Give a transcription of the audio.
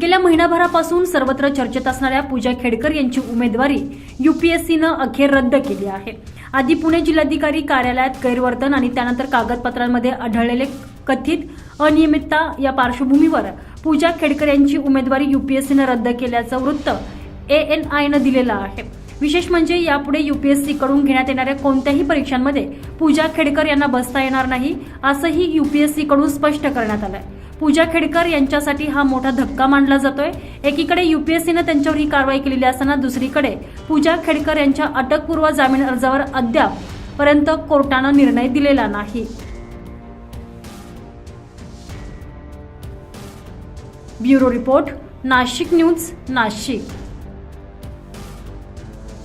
गेल्या महिनाभरापासून सर्वत्र चर्चेत असणाऱ्या पूजा खेडकर यांची उमेदवारी युपीएससीनं अखेर रद्द केली आहे. आधी पुणे जिल्हाधिकारी कार्यालयात गैरवर्तन आणि त्यानंतर कागदपत्रांमध्ये आढळलेले कथित अनियमितता या पार्श्वभूमीवर पूजा खेडकर यांची उमेदवारी युपीएससीनं रद्द केल्याचं वृत्त ए एन आयनं दिलेलं आहे. विशेष म्हणजे यापुढे युपीएससी कडून घेण्यात येणाऱ्या कोणत्याही परीक्षांमध्ये पूजा खेडकर यांना बसता येणार नाही असंही युपीएससी कडून स्पष्ट करण्यात आलं आहे पूजा खेडकर यांच्यासाठी हा मोठा धक्का मानला जातोय. एकीकडे युपीएससीनं त्यांच्यावर ही कारवाई केलेली असताना दुसरीकडे पूजा खेडकर यांच्या अटकपूर्व जामीन अर्जावर अद्याप पर्यंत कोर्टानं निर्णय दिलेला नाही. Bureau report Nashik news Nashik.